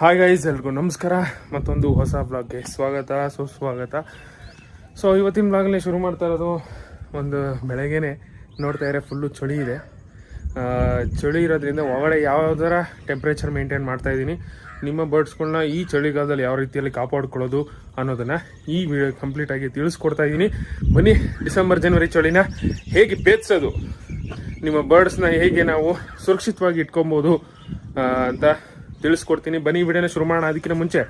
Hi guys ಎಲ್ರಿಗೂ ನಮಸ್ಕಾರ. ಮತ್ತೊಂದು ಹೊಸ ಬ್ಲಾಗ್ಗೆ ಸ್ವಾಗತ, ಸುಸ್ವಾಗತ. ಸೊ ಇವತ್ತಿನ ಬ್ಲಾಗ್ನೇ ಶುರು ಮಾಡ್ತಾ ಇರೋದು ಒಂದು ಬೆಳಗ್ಗೆನೆ. ನೋಡ್ತಾ ಇದ್ರೆ ಫುಲ್ಲು ಚಳಿ ಇದೆ. ಚಳಿ ಇರೋದ್ರಿಂದ ಒಳಗಡೆ ಯಾವ್ದಾರ ಟೆಂಪ್ರೇಚರ್ ಮೇಂಟೈನ್ ಮಾಡ್ತಾ ಇದ್ದೀನಿ. ನಿಮ್ಮ ಬರ್ಡ್ಸ್ಗಳನ್ನ ಈ ಚಳಿಗಾಲದಲ್ಲಿ ಯಾವ ರೀತಿಯಲ್ಲಿ ಕಾಪಾಡ್ಕೊಳ್ಳೋದು ಅನ್ನೋದನ್ನು ಈ ವಿಡಿಯೋ ಕಂಪ್ಲೀಟಾಗಿ ತಿಳಿಸ್ಕೊಡ್ತಾ ಇದ್ದೀನಿ. ಬನ್ನಿ, ಡಿಸೆಂಬರ್, ಜನವರಿ ಚಳಿನ ಹೇಗೆ ಬೇಯಿಸೋದು ನಿಮ್ಮ ಬರ್ಡ್ಸ್ನ ಹೇಗೆ ನಾವು ಸುರಕ್ಷಿತವಾಗಿ ಇಟ್ಕೊಬೋದು ಅಂತ ತಿಳಿಸ್ಕೊಡ್ತೀನಿ. ಬನ್ನಿ, ವಿಡಿಯೋನ ಶುರು ಮಾಡೋಣ. ಅದಕ್ಕಿಂತ ಮುಂಚೆ,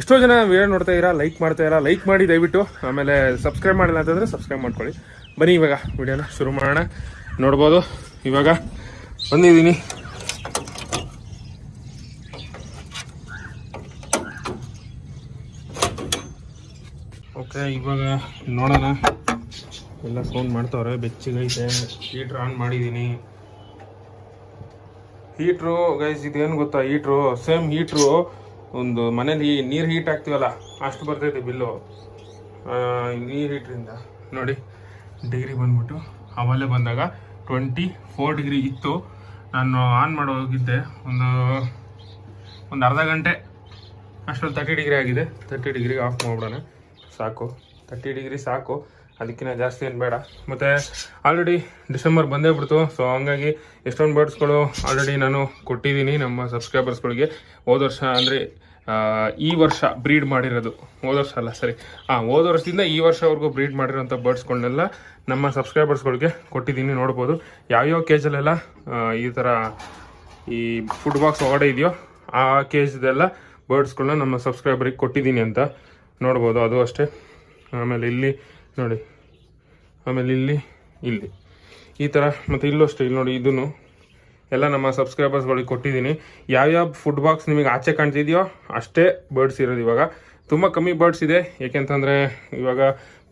ಎಷ್ಟೋ ಜನ ವಿಡಿಯೋ ನೋಡ್ತಾ ಇರಾ ಲೈಕ್ ಮಾಡ್ತಾ ಇರಾ ಲೈಕ್ ಮಾಡಿ ದಯವಿಟ್ಟು. ಆಮೇಲೆ ಸಬ್ಸ್ಕ್ರೈಬ್ ಮಾಡಿಲ್ಲ ಅಂತಂದರೆ ಸಬ್ಸ್ಕ್ರೈಬ್ ಮಾಡ್ಕೊಳ್ಳಿ. ಬನ್ನಿ, ಇವಾಗ ವಿಡಿಯೋನ ಶುರು ಮಾಡೋಣ. ನೋಡ್ಬೋದು. ಇವಾಗ ಬಂದಿದ್ದೀನಿ. ಓಕೆ, ಇವಾಗ ನೋಡೋಣ. ಎಲ್ಲ ಸೌಂಡ್ ಮಾಡ್ತಾವ್ರೆ, ಬೆಚ್ಚಗೈತೆ. ಹೀಟ್ರ್ ಆನ್ ಮಾಡಿದ್ದೀನಿ. ಹೀಟ್ರು ಗೈಸ್ ಇದೇನು ಗೊತ್ತಾ? ಹೀಟ್ರು ಸೇಮ್ ಹೀಟ್ರು ಒಂದು ಮನೇಲಿ ನೀರು ಹೀಟ್ ಆಗ್ತೀವಲ್ಲ ಅಷ್ಟು ಬರ್ತೈತೆ ಬಿಲ್ಲು ನೀರು ಹೀಟ್ರಿಂದ ನೋಡಿ ಡಿಗ್ರಿ ಬಂದ್ಬಿಟ್ಟು ಆಮೇಲೆ ಬಂದಾಗ ಟ್ವೆಂಟಿ ಫೋರ್ ಡಿಗ್ರಿ ಇತ್ತು. ನಾನು ಆನ್ ಮಾಡಿ ಹೋಗಿದ್ದೆ ಒಂದು ಒಂದು ಅರ್ಧ ಗಂಟೆ, ಅಷ್ಟೊಂದು ತರ್ಟಿ ಡಿಗ್ರಿ ಆಗಿದೆ. ತರ್ಟಿ ಡಿಗ್ರಿಗೆ ಆಫ್ ಮಾಡ್ಬಿಡೋಣ. ಸಾಕು. ತರ್ಟಿ ಡಿಗ್ರಿ ಸಾಕು. ಅದಕ್ಕಿಂತ ಜಾಸ್ತಿ ಏನು ಬೇಡ. ಮತ್ತು ಆಲ್ರೆಡಿ ಡಿಸೆಂಬರ್ ಬಂದೇ ಬಿಡ್ತು ಸೊ ಹಂಗಾಗಿ ಎಷ್ಟೊಂದು ಬರ್ಡ್ಸ್ಗಳು ಆಲ್ರೆಡಿ ನಾನು ಕೊಟ್ಟಿದ್ದೀನಿ ನಮ್ಮ ಸಬ್ಸ್ಕ್ರೈಬರ್ಸ್ಗಳಿಗೆ ಹೋದ ವರ್ಷ ಅಂದರೆ ಈ ವರ್ಷ ಬ್ರೀಡ್ ಮಾಡಿರೋದು. ಹೋದ ವರ್ಷ ಅಲ್ಲ ಸರಿ ಹಾಂ ಹೋದ ವರ್ಷದಿಂದ ಈ ವರ್ಷವರೆಗೂ ಬ್ರೀಡ್ ಮಾಡಿರೋಂಥ ಬರ್ಡ್ಸ್ಗಳನ್ನೆಲ್ಲ ನಮ್ಮ ಸಬ್ಸ್ಕ್ರೈಬರ್ಸ್ಗಳಿಗೆ ಕೊಟ್ಟಿದ್ದೀನಿ, ನೋಡ್ಬೋದು. ಯಾವ್ಯಾವ ಕೇಜಲ್ಲೆಲ್ಲ ಈ ಥರ ಈ ಫುಡ್ ಬಾಕ್ಸ್ ಒಳಗಡೆ ಇದೆಯೋ ಆ ಕೇಜ್ದೆಲ್ಲ ಬರ್ಡ್ಸ್ಗಳನ್ನ ನಮ್ಮ ಸಬ್ಸ್ಕ್ರೈಬರಿಗೆ ಕೊಟ್ಟಿದ್ದೀನಿ ಅಂತ ನೋಡ್ಬೋದು. ಅದು ಅಷ್ಟೇ. ಆಮೇಲೆ ಇಲ್ಲಿ ನೋಡಿ. ಆಮೇಲೆ ಇಲ್ಲಿ ಇಲ್ಲಿ. ಈ ಥರ ಮತ್ತು ಇಲ್ಲೂ ಅಷ್ಟೇ, ಇಲ್ಲಿ ನೋಡಿ ಇದನ್ನು. ಎಲ್ಲ ನಮ್ಮ ಸಬ್ಸ್ಕ್ರೈಬರ್ಸ್ಗಳಿಗೆ ಕೊಟ್ಟಿದ್ದೀನಿ. ಯಾವ್ಯಾವ ಫುಡ್ ಬಾಕ್ಸ್ ನಿಮಗೆ ಆಚೆ ಕಾಣ್ತಿದೆಯೋ ಅಷ್ಟೇ ಬರ್ಡ್ಸ್ ಇರೋದು ಇವಾಗ. ತುಂಬ ಕಮ್ಮಿ ಬರ್ಡ್ಸ್ ಇದೆ. ಏಕೆಂತಂದರೆ ಇವಾಗ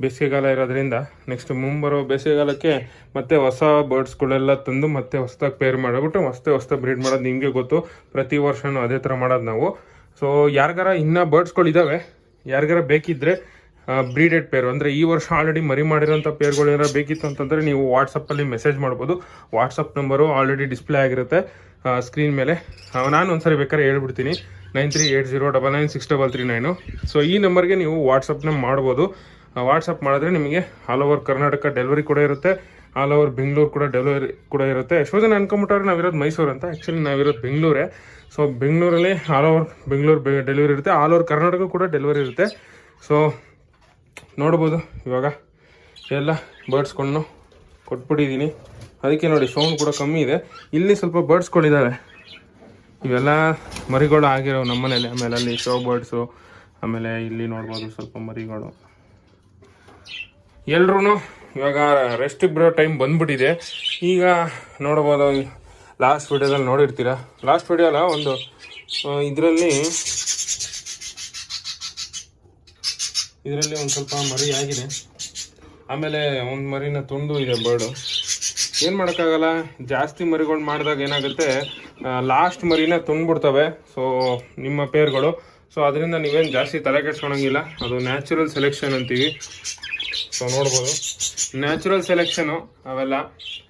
ಬೇಸಿಗೆಗಾಲ ಇರೋದ್ರಿಂದ ನೆಕ್ಸ್ಟ್ ಮುಂಬರೋ ಬೇಸಿಗೆಗಾಲಕ್ಕೆ ಮತ್ತೆ ಹೊಸ ಬರ್ಡ್ಸ್ಗಳೆಲ್ಲ ತಂದು ಮತ್ತೆ ಹೊಸದಾಗಿ ಪೇರ್ ಮಾಡಿಬಿಟ್ಟು ಮತ್ತೆ ಹೊಸದಾಗಿ ಬ್ರೀಡ್ ಮಾಡೋದು ನಿಮಗೆ ಗೊತ್ತು. ಪ್ರತಿ ವರ್ಷವೂ ಅದೇ ಥರ ಮಾಡೋದು ನಾವು. ಸೊ ಯಾರಿಗಾರ ಇನ್ನೂ ಬರ್ಡ್ಸ್ಗಳಿದ್ದಾವೆ ಯಾರಿಗಾರ ಬೇಕಿದ್ದರೆ ಬ್ರೀಡೆಡ್ ಪೇರು ಅಂದರೆ ಈ ವರ್ಷ ಆಲ್ರೆಡಿ ಮರಿ ಮಾಡಿರೋಂಥ ಪೇರ್ಗಳು ಏನಾರು ಬೇಕಿತ್ತು ಅಂತಂದರೆ ನೀವು ವಾಟ್ಸಪ್ಪಲ್ಲಿ ಮೆಸೇಜ್ ಮಾಡ್ಬೋದು. ವಾಟ್ಸಪ್ ನಂಬರು ಆಲ್ರೆಡಿ ಡಿಸ್ಪ್ಲೇ ಆಗಿರುತ್ತೆ. ಸ್ಕ್ರೀನ್ ಮೇಲೆ. ನಾನು ಒಂದ್ಸರಿ ಬೇಕಾದ್ರೆ ಹೇಳ್ಬಿಡ್ತೀನಿ. Nine three eight zero double nine six double three nine so ಈ ನಂಬರ್ಗೆ ನೀವು ವಾಟ್ಸಪ್ನ ಮಾಡ್ಬೋದು. ವಾಟ್ಸಪ್ ಮಾಡಿದ್ರೆ ನಿಮಗೆ ಆಲ್ ಓವರ್ ಕರ್ನಾಟಕ ಡೆಲಿವರಿ ಕೂಡ ಇರುತ್ತೆ. ಆಲ್ ಓವರ್ ಬೆಂಗಳೂರು ಕೂಡ ಡೆಲಿವರಿ ಕೂಡ ಇರುತ್ತೆ. ಎಷ್ಟೋ ಜನ ಅನ್ಕೊಂಬಿಟ್ಟವ್ರೆ ನಾವಿರೋದು ಮೈಸೂರು ಅಂತ. ಆ್ಯಕ್ಚುಲಿ ನಾವಿರೋದು ಬೆಂಗಳೂರೇ ಸೊ ಬೆಂಗಳೂರಲ್ಲಿ ಆಲ್ ಓವರ್ ಬೆಂಗಳೂರು ಡೆಲಿವರಿ ಇರುತ್ತೆ. ಆಲ್ ಓವರ್ ಕರ್ನಾಟಕ ಕೂಡ ಡೆಲಿವರಿ ಇರುತ್ತೆ. ಸೊ ನೋಡ್ಬೋದು ಇವಾಗ ಎಲ್ಲ ಬರ್ಡ್ಸ್ಗಳನ್ನು ಕೊಟ್ಬಿಟ್ಟಿದ್ದೀನಿ. ಅದಕ್ಕೆ ನೋಡಿ ಸೌಂಡ್ ಕೂಡ ಕಮ್ಮಿ ಇದೆ. ಇಲ್ಲಿ ಸ್ವಲ್ಪ ಬರ್ಡ್ಸ್ಗಳಿದ್ದಾವೆ ಇವೆಲ್ಲ ಮರಿಗಳು ಆಗಿರೋ ನಮ್ಮ ಮನೇಲಿ ಆಮೇಲೆ ಅಲ್ಲಿ ಶೋ ಬರ್ಡ್ಸು ಆಮೇಲೆ ಇಲ್ಲಿ ನೋಡ್ಬೋದು ಸ್ವಲ್ಪ ಮರಿಗಳು. ಎಲ್ರೂ ಇವಾಗ ರೆಸ್ಟಿಗೆ ಬರೋ ಟೈಮ್ ಬಂದ್ಬಿಟ್ಟಿದೆ. ಈಗ ನೋಡ್ಬೋದು ಲಾಸ್ಟ್ ವಿಡಿಯೋದಲ್ಲಿ ನೋಡಿರ್ತೀರ? ಲಾಸ್ಟ್ ವಿಡಿಯೋಲ್ಲ ಒಂದು ಇದರಲ್ಲಿ ಇದರಲ್ಲಿ ಒಂದು ಸ್ವಲ್ಪ ಮರಿ ಆಗಿದೆ. ಆಮೇಲೆ ಒಂದು ಮರಿನ ತುಂಡು ಇದೆ ಬರ್ಡು ಏನು ಮಾಡೋಕ್ಕಾಗಲ್ಲ? ಜಾಸ್ತಿ ಮರಿಗಳು ಮಾಡಿದಾಗ ಏನಾಗುತ್ತೆ? ಲಾಸ್ಟ್ ಮರಿನ ತುಂಡ್ಬಿಡ್ತವೆ. ಸೊ ನಿಮ್ಮ ಪೇರ್ಗಳು. ಸೊ ಅದರಿಂದ ನೀವೇನು ಜಾಸ್ತಿ ತಲೆ ಕೆಡ್ಸ್ಕೊಳಂಗಿಲ್ಲ. ಅದು ನ್ಯಾಚುರಲ್ ಸೆಲೆಕ್ಷನ್ ಅಂತೀವಿ. ಸೊ ನೋಡ್ಬೋದು. ನ್ಯಾಚುರಲ್ ಸೆಲೆಕ್ಷನು ಅವೆಲ್ಲ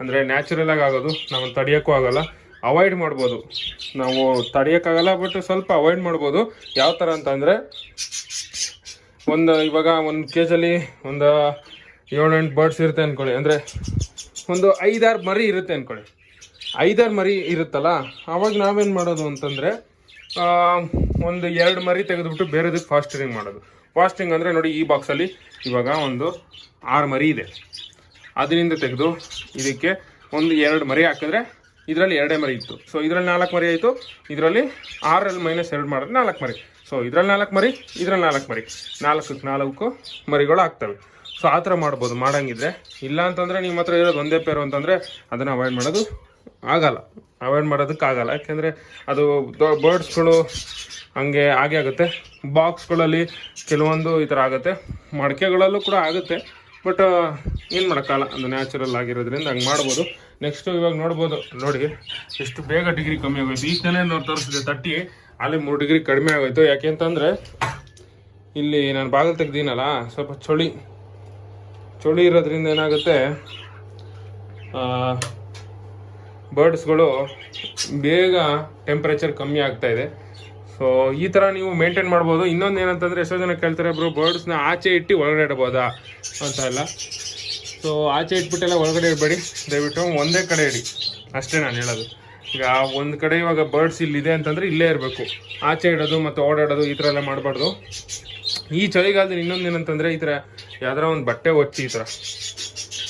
ಅಂದರೆ ನ್ಯಾಚುರಲಾಗಿ ಆಗೋದು. ನಾವು ತಡೆಯೋಕ್ಕೂ ಆಗೋಲ್ಲ. ಅವಾಯ್ಡ್ ಮಾಡ್ಬೋದು. ನಾವು ತಡೆಯೋಕ್ಕಾಗಲ್ಲ ಬಟ್ ಸ್ವಲ್ಪ ಅವಾಯ್ಡ್ ಮಾಡ್ಬೋದು. ಯಾವ ಥರ ಅಂತಂದರೆ ಒಂದು ಇವಾಗ ಒಂದು ಕೇಜಲ್ಲಿ ಒಂದು ಏಳೆಂಟು ಬರ್ಡ್ಸ್ ಇರುತ್ತೆ ಅಂದ್ಕೊಳ್ಳಿ ಅಂದರೆ ಒಂದು ಐದಾರು ಮರಿ ಇರುತ್ತೆ ಅಂದ್ಕೊಳ್ಳಿ ಐದಾರು ಮರಿ ಇರುತ್ತಲ್ಲ ಆವಾಗ ನಾವೇನು ಮಾಡೋದು ಅಂತಂದರೆ ಒಂದು ಎರಡು ಮರಿ ತೆಗೆದುಬಿಟ್ಟು ಬೇರೆದಕ್ಕೆ ಫಾಸ್ಟರಿಂಗ್ ಮಾಡೋದು. ಫಾಸ್ಟಿಂಗ್ ಅಂದರೆ ನೋಡಿ ಈ ಬಾಕ್ಸಲ್ಲಿ ಇವಾಗ ಒಂದು ಆರು ಮರಿ ಇದೆ. ಅದರಿಂದ ತೆಗೆದು ಇದಕ್ಕೆ ಒಂದು ಎರಡು ಮರಿ ಹಾಕಿದ್ರೆ ಇದರಲ್ಲಿ ಎರಡೇ ಮರಿ ಇತ್ತು. ಸೊ ಇದರಲ್ಲಿ ನಾಲ್ಕು ಮರಿ ಆಯಿತು. ಇದರಲ್ಲಿ ಆರಲ್ಲಿ ಮೈನಸ್ ಎರಡು ಮಾಡಿದ್ರೆ ನಾಲ್ಕು ಮರಿ. ಸೊ ಇದ್ರಲ್ಲಿ ನಾಲ್ಕು ಮರಿ, ಇದ್ರಲ್ಲಿ ನಾಲ್ಕು ಮರಿ. ನಾಲ್ಕಕ್ಕೆ ನಾಲ್ಕು ಮರಿಗಳು ಆಗ್ತವೆ. ಸೊ ಆ ಥರ ಮಾಡ್ಬೋದು. ಮಾಡಂಗಿದ್ರೆ ಇಲ್ಲ ಅಂತಂದರೆ ನಿಮ್ಮ ಹತ್ರ ಇರೋದು ಒಂದೇ ಪೇರು ಅಂತಂದರೆ ಅದನ್ನು ಅವಾಯ್ಡ್ ಮಾಡೋದು ಆಗಲ್ಲ. ಅವಾಯ್ಡ್ ಮಾಡೋದಕ್ಕಾಗಲ್ಲ ಯಾಕೆಂದರೆ ಅದು ಬರ್ಡ್ಸ್ಗಳು ಹಂಗೆ ಹಾಗೆ ಆಗುತ್ತೆ. ಬಾಕ್ಸ್ಗಳಲ್ಲಿ ಕೆಲವೊಂದು ಈ ಥರ ಆಗುತ್ತೆ. ಮಡಕೆಗಳಲ್ಲೂ ಕೂಡ ಆಗುತ್ತೆ. ಬಟ್ ಏನು ಮಾಡೋಕ್ಕಲ್ಲ ಅದು ನ್ಯಾಚುರಲ್ ಆಗಿರೋದ್ರಿಂದ ಹಂಗೆ ಮಾಡ್ಬೋದು. ನೆಕ್ಸ್ಟು ಇವಾಗ ನೋಡ್ಬೋದು. ನೋಡಿ, ಎಷ್ಟು ಬೇಗ ಡಿಗ್ರಿ ಕಮ್ಮಿ ಆಗೋಯ್ತು. ಈಗ ತಾನೇ ನೋಡಿ ತೋರಿಸಿದೆ ತಟ್ಟಿ ಅಲ್ಲಿ ಮೂರು ಡಿಗ್ರಿ ಕಡಿಮೆ ಆಗೋಯ್ತು. ಯಾಕೆ ಅಂತಂದರೆ ಇಲ್ಲಿ ನಾನು ಬಾಗಿಲು ತೆಗ್ದೀನಲ್ಲ, ಸ್ವಲ್ಪ ಚಳಿ ಚಳಿ ಇರೋದ್ರಿಂದ ಏನಾಗುತ್ತೆ ಬರ್ಡ್ಸ್ಗಳು ಬೇಗ ಟೆಂಪ್ರೇಚರ್ ಕಮ್ಮಿ ಆಗ್ತಾ ಇದೆ. ಸೊ ಈ ಥರ ನೀವು ಮೇಂಟೈನ್ ಮಾಡ್ಬೋದು. ಇನ್ನೊಂದು ಏನಂತಂದರೆ ಎಷ್ಟೋ ಜನ ಕೇಳ್ತಾರೆ, ಬ್ರೋ ಬರ್ಡ್ಸ್ನ ಆಚೆ ಇಟ್ಟು ಒಳಗಡೆ ಇಡ್ಬೋದಾ? ಅಂತ ಎಲ್ಲ. ಸೊ ಆಚೆ ಇಟ್ಬಿಟ್ಟೆಲ್ಲ ಒಳಗಡೆ ಇಡಬೇಡಿ. ದಯವಿಟ್ಟು ಒಂದೇ ಕಡೆ ಇಡಿ. ಅಷ್ಟೇ ನಾನು ಹೇಳೋದು. ಈಗ ಒಂದು ಕಡೆ ಇವಾಗ ಬರ್ಡ್ಸ್ ಇಲ್ಲಿದೆ ಅಂತಂದ್ರೆ ಇಲ್ಲೇ ಇರಬೇಕು. ಆಚೆ ಇಡೋದು ಮತ್ತು ಓಡಾಡೋದು ಈ ಥರ ಎಲ್ಲ ಮಾಡಬಾರ್ದು. ಈ ಚಳಿಗಾಲದಲ್ಲಿ ಇನ್ನೊಂದು ಏನಂತಂದರೆ ಈ ಥರ ಯಾವ್ದಾರ ಒಂದು ಬಟ್ಟೆ ಒಚ್ಚಿ ಈ ಥರ.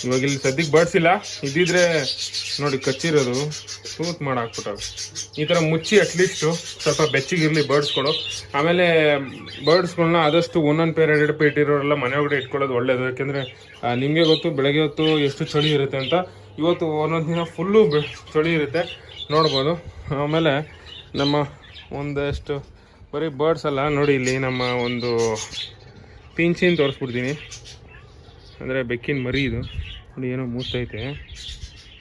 ಇವಾಗ ಇಲ್ಲಿ ಸದ್ಯಕ್ಕೆ ಬರ್ಡ್ಸ್ ಇಲ್ಲ. ಇದ್ದಿದ್ರೆ ನೋಡಿ ಕಚ್ಚಿರೋದು. ಸೂತ್ ಮಾಡಿ ಈ ಥರ ಮುಚ್ಚಿ ಅಟ್ಲೀಸ್ಟು ಸ್ವಲ್ಪ ಬೆಚ್ಚಗಿರಲಿ ಬರ್ಡ್ಸ್ಗಳು ಆಮೇಲೆ ಬರ್ಡ್ಸ್ಗಳನ್ನ ಆದಷ್ಟು ಒಂದೊಂದು ಪೇರ್ ಎರಡು ಪೇರ್ ಇಟ್ಟಿರೋರೆಲ್ಲ ಮನೆ ಒಳಗಡೆ ಇಟ್ಕೊಳ್ಳೋದು ಒಳ್ಳೇದು. ಯಾಕೆಂದರೆ ನಿಮಗೆ ಗೊತ್ತು, ಬೆಳಗ್ಗೆ ಹೊತ್ತು ಎಷ್ಟು ಚಳಿ ಇರುತ್ತೆ ಅಂತ. ಇವತ್ತು ಒಂದೊಂದು ದಿನ ಫುಲ್ಲು ಚಳಿ ಇರುತ್ತೆ. ನೋಡ್ಬೋದು. ಆಮೇಲೆ ನಮ್ಮ ಒಂದಷ್ಟು ಬರೀ ಬರ್ಡ್ಸ್ ಅಲ್ಲ, ನೋಡಿ ಇಲ್ಲಿ ನಮ್ಮ ಒಂದು ಪಿಂಚಿನ ತೋರಿಸ್ಬಿಡ್ತೀನಿ. ಅಂದರೆ ಬೆಕ್ಕಿನ ಮರಿ ಇದು. ನೋಡಿ ಏನೋ ಮೂಸ್ತೈತೆ.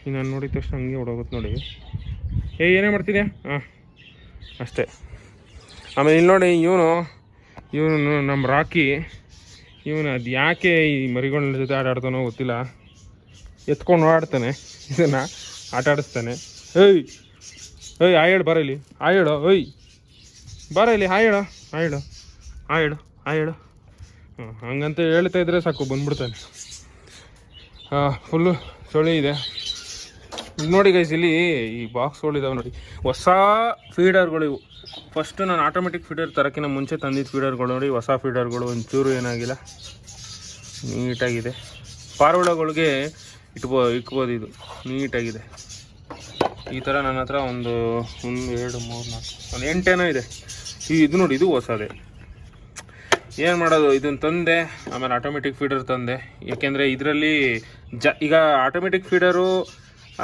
ಇನ್ನು ನಾನು ನೋಡಿದ ತಕ್ಷಣ ಹಂಗೆ ಹೊಡೋಗುತ್ತೆ ನೋಡಿ. ಏ, ಏನೇ ಮಾಡ್ತಿದ್ಯಾ? ಹಾಂ ಅಷ್ಟೇ. ಆಮೇಲೆ ಇಲ್ಲಿ ನೋಡಿ ಇವನು ಇವನು ನಮ್ಮ ರಾಕಿ. ಇವನು ಅದು ಯಾಕೆ ಈ ಮರಿಗಳ ಜೊತೆ ಆಟ ಆಡ್ತಾನೋ ಗೊತ್ತಿಲ್ಲ. ಎತ್ಕೊಂಡು ಓಡಾಡ್ತಾನೆ. ಇದನ್ನು ಆಟ ಆಡಿಸ್ತಾನೆ. ಏಯ್ ಏಯ್ ಆ ಹೇಳು, ಬರ ಇಲ್ಲಿ. ಆ ಹೇಳು, ಏಯ್. ಬರ ಇಲ್ಲಿ ಹಾ ಹೇಳು ಆ ಹೇಳು ಆ ಹೇಳು ಆ ಹೇಳು. ಹಾಂ ಹಂಗಂತ ಹೇಳ್ತಾ ಇದ್ರೆ ಸಾಕು, ಬಂದ್ಬಿಡ್ತಾನೆ. ಫುಲ್ಲು ಚಳಿ ಇದೆ. ನೋಡಿ ಗೈಸ್ ಇಲ್ಲಿ ಈ ಬಾಕ್ಸ್ಗಳು ಇದಾವೆ ನೋಡಿ. ಹೊಸ ಫೀಡರ್ಗಳು ಇವು. ಫಸ್ಟ್ ನಾನು ಆಟೋಮೆಟಿಕ್ ಫೀಡರ್ ತರೋಕ್ಕಿಂತ ಮುಂಚೆ ತಂದಿದ್ದ ಫೀಡರ್ಗಳು ನೋಡಿ, ಹೊಸ ಫೀಡರ್ಗಳು ಒಂಚೂರು ಏನಾಗಿಲ್ಲ. ನೀಟಾಗಿದೆ. ಪಾರ್ವಳಗಳಿಗೆ ಇಟ್ಬೋ ಇಕ್ಬೋದು ಇದು. ನೀಟಾಗಿದೆ. ಈ ಥರ ನನ್ನ ಹತ್ರ ಒಂದು ಒಂದು ಎರಡು ಮೂರು ನಾಲ್ಕು, ಒಂದು ಎಂಟೇನೋ ಇದೆ. ಈ ಇದು ನೋಡಿ, ಇದು ಹೊಸದೇ. ಏನು ಮಾಡೋದು? ಇದನ್ನು ತಂದೆ, ಆಮೇಲೆ ಆಟೋಮೆಟಿಕ್ ಫೀಡರ್ ತಂದೆ. ಯಾಕೆಂದರೆ ಇದರಲ್ಲಿ ಜ ಈಗ ಆಟೋಮೆಟಿಕ್ ಫೀಡರು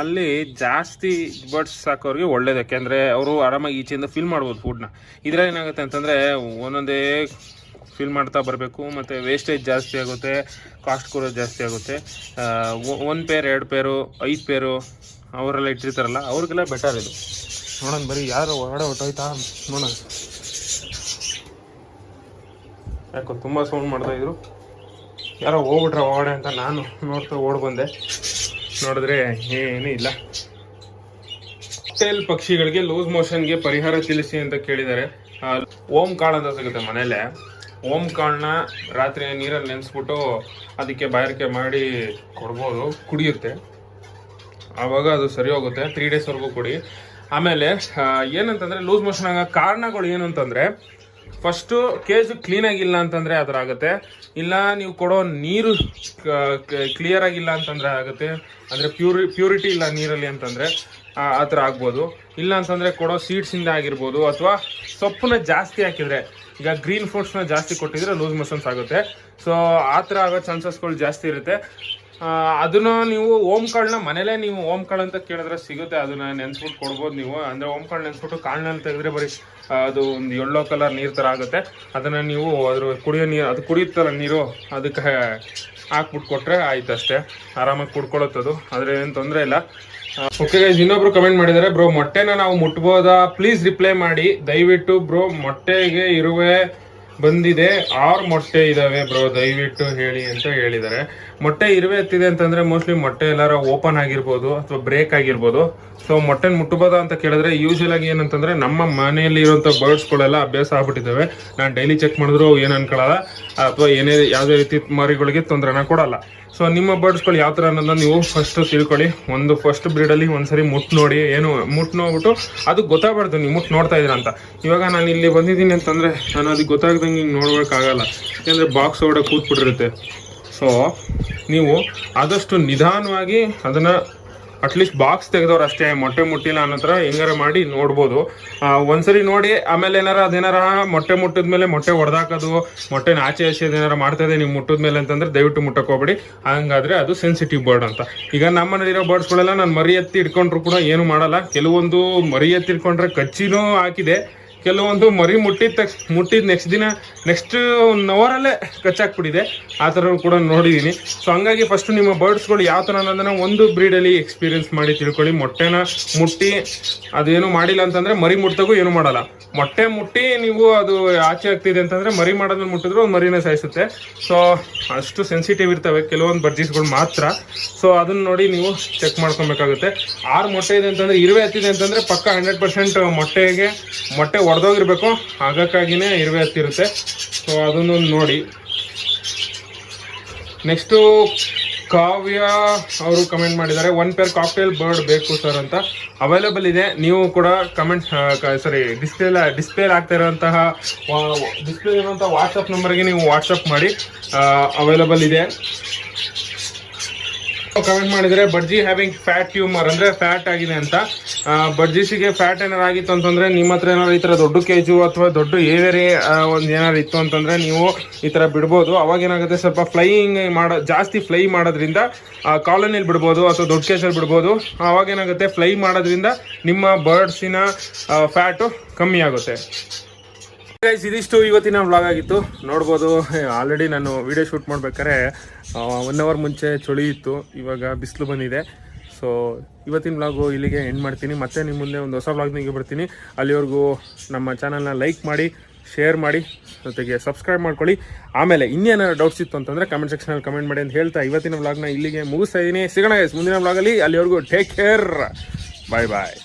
ಅಲ್ಲಿ ಜಾಸ್ತಿ ಬರ್ಡ್ಸ್ ಸಾಕೋರಿಗೆ ಒಳ್ಳೇದು. ಯಾಕೆಂದರೆ ಅವರು ಆರಾಮಾಗಿ ಈಚೆಯಿಂದ ಫಿಲ್ ಮಾಡ್ಬೋದು ಫುಡ್ನ ಇದರಲ್ಲಿ ಏನಾಗುತ್ತೆ ಅಂತಂದರೆ ಒಂದೊಂದೇ ಫಿಲ್ ಮಾಡ್ತಾ ಬರಬೇಕು, ಮತ್ತು ವೇಸ್ಟೇಜ್ ಜಾಸ್ತಿ ಆಗುತ್ತೆ ಕಾಸ್ಟ್ ಕೂಡ ಜಾಸ್ತಿ ಆಗುತ್ತೆ. ಒಂದು ಪೇರ್ ಎರಡು ಪೇರು ಐದು ಪೇರು ಅವರೆಲ್ಲ ಇಟ್ಟಿರ್ತಾರಲ್ಲ, ಅವ್ರಿಗೆಲ್ಲ ಬೆಟರ್ ಇದು. ನೋಡೋಣ ಬರೀ ಯಾರು ಹೊರಗಡೆ ಹೊಟ್ಟೋಯ್ತಾ ನೋಡೋಣ. ಯಾಕೋ ತುಂಬ ಸೌಂಡ್ ಮಾಡ್ತಾ ಇದ್ರು. ಯಾರೋ ಹೋಗ್ಬಿಟ್ರೆ ಹೊರಗಡೆ ಅಂತ ನಾನು ನೋಡ್ತಾ ಓಡ್ ಬಂದೆ. ನೋಡಿದ್ರೆ ಏನೂ ಇಲ್ಲ. ಟೇಲ್ ಪಕ್ಷಿಗಳಿಗೆ ಲೂಸ್ ಮೋಷನ್ಗೆ ಪರಿಹಾರ ತಿಳಿಸಿ ಅಂತ ಕೇಳಿದ್ದಾರೆ. ಓಮ್ ಕಾಳು ಅಂತ ಸಿಗುತ್ತೆ ಮನೇಲೆ. ಓಂ ಕಾಳನ್ನ ರಾತ್ರಿ ನೀರಲ್ಲಿ ನೆನೆಸ್ಬಿಟ್ಟು ಅದಕ್ಕೆ ಬಾಯಾರಿಕೆ ಮಾಡಿ ಕೊಡ್ಬೋದು, ಕುಡಿಯುತ್ತೆ. ಆವಾಗ ಅದು ಸರಿ ಹೋಗುತ್ತೆ. ತ್ರೀ ಡೇಸ್ವರೆಗೂ ಕೊಡಿ. ಆಮೇಲೆ ಏನಂತಂದರೆ ಲೂಸ್ ಮೋಷನ್ ಆಗೋ ಕಾರಣಗಳು ಏನು ಅಂತಂದ್ರೆ ಫಸ್ಟು ಕೇಜು ಕ್ಲೀನ್ ಆಗಿಲ್ಲ ಅಂತಂದ್ರೆ ಆ ಥರ ಆಗುತ್ತೆ. ಇಲ್ಲ, ನೀವು ಕೊಡೋ ನೀರು ಕ್ಲಿಯರ್ ಆಗಿಲ್ಲ ಅಂತಂದ್ರೆ ಆಗುತ್ತೆ. ಅಂದ್ರೆ ಪ್ಯೂರಿ ಪ್ಯೂರಿಟಿ ಇಲ್ಲ ನೀರಲ್ಲಿ ಅಂತಂದ್ರೆ, ಆ ಥರ ಆಗ್ಬೋದು. ಇಲ್ಲ ಅಂತಂದ್ರೆ ಕೊಡೋ ಸೀಡ್ಸ್ ಇಂದ ಆಗಿರ್ಬೋದು. ಅಥವಾ ಸೊಪ್ಪನ್ನ ಜಾಸ್ತಿ ಹಾಕಿದ್ರೆ, ಈಗ ಗ್ರೀನ್ ಫ್ರೂಟ್ಸ್ನ ಜಾಸ್ತಿ ಕೊಟ್ಟಿದ್ರೆ ಲೂಸ್ ಮೋಷನ್ಸ್ ಆಗುತ್ತೆ. ಸೊ ಆ ಥರ ಆಗೋ ಚಾನ್ಸಸ್ಗಳು ಜಾಸ್ತಿ ಇರುತ್ತೆ. ಅದನ್ನ ನೀವು ಓಮ್ ಕಾಳನ್ನ ಮನೇಲೆ ನೀವು ಓಮ್ ಕಾಳು ಅಂತ ಕೇಳಿದ್ರೆ ಸಿಗುತ್ತೆ. ಅದನ್ನ ನೆನ್ಸ್ಬಿಟ್ಟು ಕೊಡ್ಬೋದು ನೀವು. ಅಂದ್ರೆ ಓಮ್ ಕಾಳು ನೆನ್ಸ್ಬಿಟ್ಟು ಕಾಳನ್ನ ತೆಗೆದ್ರೆ ಬರೀ ಅದು ಒಂದು ಯೆಲ್ಲೋ ಕಲರ್ ನೀರ್ ತರ ಆಗುತ್ತೆ. ಅದನ್ನ ನೀವು ಅದ್ರ ಕುಡಿಯೋ ನೀರು, ಅದು ಕುಡಿಯುತ್ತಲ್ಲ ನೀರು, ಅದಕ್ಕೆ ಹಾಕ್ಬಿಟ್ಟು ಕೊಟ್ರೆ ಆಯ್ತು ಅಷ್ಟೇ. ಆರಾಮಾಗಿ ಕುಡ್ಕೊಳತ್ತದು. ಆದ್ರೆ ಏನು ತೊಂದರೆ ಇಲ್ಲ. ಓಕೆ ಗೈಸ್ ಇನ್ನೊಬ್ರು ಕಮೆಂಟ್ ಮಾಡಿದ್ದಾರೆ. ಬ್ರೋ, ಮೊಟ್ಟೆನ ನಾವು ಮುಟ್ಬೋದಾ? ಪ್ಲೀಸ್ ರಿಪ್ಲೈ ಮಾಡಿ. ದಯವಿಟ್ಟು ಬ್ರೋ, ಮೊಟ್ಟೆಗೆ ಇರುವೆ ಬಂದಿದೆ, ಆರು ಮೊಟ್ಟೆ ಇದಾವೆ ಬ್ರೋ ದಯವಿಟ್ಟು ಹೇಳಿ ಅಂತ ಹೇಳಿದ್ದಾರೆ. ಮೊಟ್ಟೆ ಇರುವೆ ಎತ್ತಿದೆ ಅಂತಂದ್ರೆ ಮೋಸ್ಟ್ಲಿ ಮೊಟ್ಟೆ ಎಲ್ಲಾರ ಓಪನ್ ಆಗಿರ್ಬೋದು ಅಥವಾ ಬ್ರೇಕ್ ಆಗಿರ್ಬೋದು. ಸೊ ಮೊಟ್ಟೆನ ಮುಟ್ಟಬೋದಾ ಅಂತ ಕೇಳಿದ್ರೆ ಯೂಶಲ್ ಆಗಿ ಏನಂತಂದ್ರೆ ನಮ್ಮ ಮನೆಯಲ್ಲಿ ಇರುವಂತ ಬರ್ಡ್ಸ್ಗಳೆಲ್ಲ ಅಭ್ಯಾಸ ಆಗ್ಬಿಟ್ಟಿದ್ದಾವೆ. ನಾನು ಡೈಲಿ ಚೆಕ್ ಮಾಡಿದ್ರು ಏನು ಅನ್ಕೊಳ್ಳಲ್ಲ ಅಥವಾ ಏನೇ ಯಾವುದೇ ರೀತಿ ಮರಿಗಳಿಗೆ ತೊಂದರೆನ ಕೊಡಲ್ಲ. ಸೊ ನಿಮ್ಮ ಬರ್ಡ್ಸ್ಗಳು ಯಾವ ಥರ ಅನ್ನೋದನ್ನ ನೀವು ಫಸ್ಟ್ ತಿಳ್ಕೊಳ್ಳಿ. ಒಂದು ಫಸ್ಟ್ ಬ್ರೀಡಲ್ಲಿ ಒಂದ್ಸರಿ ಮುಟ್ಟು ನೋಡಿ, ಏನು ಮುಟ್ಟು ನೋಡ್ಬಿಟ್ಟು ಅದು ಗೊತ್ತಾಗಬಾರ್ದು, ನೀವು ಮುಟ್ಟು ನೋಡ್ತಾ ಇದ್ದೀರಾ ಅಂತ. ಇವಾಗ ನಾನು ಇಲ್ಲಿ ಬಂದಿದ್ದೀನಿ ಅಂತಂದರೆ ನಾನು ಅದಕ್ಕೆ ಗೊತ್ತಾಗ್ದಂಗೆ ಹಿಂಗೆ ನೋಡ್ಬೇಕಾಗಲ್ಲ. ಯಾಕೆಂದರೆ ಬಾಕ್ಸ್ ಒಳಗಡೆ ಕೂತ್ಬಿಟ್ಟಿರುತ್ತೆ. ಸೊ ನೀವು ಆದಷ್ಟು ನಿಧಾನವಾಗಿ ಅದನ್ನ ಅಟ್ಲೀಸ್ಟ್ ಬಾಕ್ಸ್ ತೆಗೆದವ್ರು ಅಷ್ಟೇ. ಮೊಟ್ಟೆ ಮುಟ್ಟಿಲ್ಲ ಅನ್ನೋ ಹೆಂಗಾರ ಮಾಡಿ ನೋಡ್ಬೋದು. ಒಂದ್ಸರಿ ನೋಡಿ, ಆಮೇಲೆ ಏನಾರ ಅದೇನಾರ ಮೊಟ್ಟೆ ಮುಟ್ಟಿದ ಮೇಲೆ ಮೊಟ್ಟೆ ಹೊಡೆದಾಕೋದು ಮೊಟ್ಟೆನ ಆಚೆ ಆಚೆ ಏನಾರ ಮಾಡ್ತಾ ಇದೆ ನೀವು ಮುಟ್ಟಿದ ಮೇಲೆ ಅಂತಂದ್ರೆ ದಯವಿಟ್ಟು ಮುಟ್ಟಕ್ಕೆ ಹೋಗ್ಬೇಡಿ. ಹಂಗಾದ್ರೆ ಅದು ಸೆನ್ಸಿಟಿವ್ ಬರ್ಡ್ ಅಂತ. ಈಗ ನಮ್ಮನೇಲಿರೋ ಬರ್ಡ್ಸ್ಗಳೆಲ್ಲ ನಾನು ಮರಿ ಎತ್ತಿ ಇಟ್ಕೊಂಡ್ರು ಕೂಡ ಏನು ಮಾಡಲ್ಲ. ಕೆಲವೊಂದು ಮರಿ ಎತ್ತಿಟ್ಕೊಂಡ್ರೆ ಕಚ್ಚಿನೂ ಹಾಕಿದೆ. ಕೆಲವೊಂದು ಮರಿ ಮುಟ್ಟಿದ ತಕ್ಷ, ಮುಟ್ಟಿದ ನೆಕ್ಸ್ಟ್ ದಿನ ನೆಕ್ಸ್ಟ್ ಒನ್ ಅವರಲ್ಲೇ ಕಚ್ಚಾಕ್ಬಿಟ್ಟಿದೆ ಆ ಥರ ಕೂಡ ನೋಡಿದ್ದೀನಿ ಸೊ ಹಂಗಾಗಿ ಫಸ್ಟ್ ನಿಮ್ಮ ಬರ್ಡ್ಸ್ಗಳು ಯಾವ ಥರ ಅನ್ನೋದನ್ನು ಒಂದು ಬ್ರೀಡಲ್ಲಿ ಎಕ್ಸ್ಪೀರಿಯನ್ಸ್ ಮಾಡಿ ತಿಳ್ಕೊಳ್ಳಿ. ಮೊಟ್ಟೆನ ಮುಟ್ಟಿ ಅದೇನು ಮಾಡಿಲ್ಲ ಅಂತಂದರೆ ಮರಿ ಮುಟ್ಟಾಗೂ ಏನು ಮಾಡಲ್ಲ. ಮೊಟ್ಟೆ ಮುಟ್ಟಿ ನೀವು ಅದು ಆಚೆ ಆಗ್ತಿದೆ ಅಂತಂದರೆ ಮರಿ ಮಾಡೋದನ್ನ ಮುಟ್ಟಿದ್ರು ಒಂದು ಮರಿನ ಸಾಯಿಸುತ್ತೆ. ಸೊ ಅಷ್ಟು ಸೆನ್ಸಿಟಿವ್ ಇರ್ತವೆ ಕೆಲವೊಂದು ಬರ್ಜೀಸ್ಗಳು ಮಾತ್ರ. ಸೊ ಅದನ್ನು ನೋಡಿ ನೀವು ಚೆಕ್ ಮಾಡ್ಕೊಬೇಕಾಗುತ್ತೆ. ಆರು ಮೊಟ್ಟೆ ಇದೆ ಅಂತಂದರೆ, ಇರುವೆ ಹತ್ತಿದೆ ಅಂತಂದರೆ ಪಕ್ಕ ಹಂಡ್ರೆಡ್ ಪರ್ಸೆಂಟ್ ಮೊಟ್ಟೆಗೆ, ಮೊಟ್ಟೆ ಒಡೆದೋಗಿರ್ಬೇಕು. ಆಗಕ್ಕಾಗಿನೇ ಇರುವೆ ಹತ್ತಿರುತ್ತೆ ಸೊ ಅದನ್ನು ನೋಡಿ. ನೆಕ್ಸ್ಟು ಕಾವ್ಯ ಅವರು ಕಮೆಂಟ್ ಮಾಡಿದ್ದಾರೆ. ಒನ್ ಪೇರ್ ಕಾಕ್ಟೇಲ್ ಬರ್ಡ್ ಬೇಕು ಸರ್ ಅಂತ. ಅವೈಲೇಬಲ್ ಇದೆ. ನೀವು ಕೂಡ ಕಮೆಂಟ್ ಸಾರಿ ಡಿಸ್ಪ್ಲೇ ಡಿಸ್ಪ್ಲೇ ಆಗ್ತಾ ಇರೋಂತಹ ಡಿಸ್ಪ್ಲೇ ಇರುವಂಥ ವಾಟ್ಸಪ್ ನಂಬರ್ಗೆ ನೀವು ವಾಟ್ಸಪ್ ಮಾಡಿ. ಅವೈಲೇಬಲ್ ಇದೆ. ಕಮೆಂಟ್ ಮಾಡಿದರೆ, ಬಡ್ಜಿ ಹ್ಯಾವಿಂಗ್ ಫ್ಯಾಟ್ ಟ್ಯೂಮರ್ ಅಂದರೆ ಫ್ಯಾಟ್ ಆಗಿದೆ ಅಂತ. ಬಡ್ಜಿಸಿಗೆ ಫ್ಯಾಟ್ ಏನಾರು ಆಗಿತ್ತು ಅಂತಂದರೆ, ನಿಮ್ಮ ಹತ್ರ ಏನಾದ್ರು ಈ ಥರ ದೊಡ್ಡ ಕೇಜು ಅಥವಾ ದೊಡ್ಡ ಏವೇರಿ ಒಂದು ಏನಾದ್ರು ಇತ್ತು ಅಂತಂದರೆ ನೀವು ಈ ಥರ ಬಿಡ್ಬೋದು. ಅವಾಗ ಏನಾಗುತ್ತೆ, ಸ್ವಲ್ಪ ಫ್ಲೈಯಿಂಗ್ ಮಾಡೋ, ಜಾಸ್ತಿ ಫ್ಲೈ ಮಾಡೋದ್ರಿಂದ ಕಾಲೋನಿಯಲ್ಲಿ ಬಿಡ್ಬೋದು ಅಥವಾ ದೊಡ್ಡ ಕೇಜಲ್ಲಿ ಬಿಡ್ಬೋದು. ಅವಾಗ ಏನಾಗುತ್ತೆ ಫ್ಲೈ ಮಾಡೋದ್ರಿಂದ ನಿಮ್ಮ ಬರ್ಡ್ಸಿನ ಫ್ಯಾಟು ಕಮ್ಮಿ ಆಗುತ್ತೆ. ಗೈಸ್ ಇದಿಷ್ಟು ಇವತ್ತಿನ ವ್ಲಾಗ್ ಆಗಿತ್ತು. ನೋಡ್ಬೋದು ಆಲ್ರೆಡಿ ನಾನು ವಿಡಿಯೋ ಶೂಟ್ ಮಾಡ್ಬೇಕಾದ್ರೆ ಒನ್ ಅವರ್ ಮುಂಚೆ ಚಳಿ ಇತ್ತು. ಇವಾಗ ಬಿಸಿಲು ಬಂದಿದೆ. ಸೊ ಇವತ್ತಿನ ವ್ಲಾಗು ಇಲ್ಲಿಗೆ ಎಂಡ್ ಮಾಡ್ತೀನಿ. ಮತ್ತೆ ನಿಮ್ಮ ಮುಂದೆ ಒಂದು ಹೊಸ ವ್ಲಾಗ್ನಿಗೆ ಬರ್ತೀನಿ. ಅಲ್ಲಿವರೆಗೂ ನಮ್ಮ ಚಾನಲ್ನ ಲೈಕ್ ಮಾಡಿ ಶೇರ್ ಮಾಡಿ, ಜೊತೆಗೆ ಸಬ್ಸ್ಕ್ರೈಬ್ ಮಾಡ್ಕೊಳ್ಳಿ. ಆಮೇಲೆ ಇನ್ನೇನಾದ್ರು ಡೌಟ್ಸ್ ಇತ್ತು ಅಂತಂದರೆ ಕಮೆಂಟ್ ಸೆಕ್ಷನಲ್ಲಿ ಕಮೆಂಟ್ ಮಾಡಿ ಅಂತ ಹೇಳ್ತಾ ಇವತ್ತಿನ ವ್ಲಾಗ್ನ ಇಲ್ಲಿಗೆ ಮುಗಿಸ್ತಾ ಇದ್ದೀನಿ ಸಿಗೋಣ ಗೈಸ್ ಮುಂದಿನ ವ್ಲಾಗಲ್ಲಿ ಅಲ್ಲಿವರೆಗೂ ಟೇಕ್ ಕೇರ್ ಬಾಯ್ ಬಾಯ್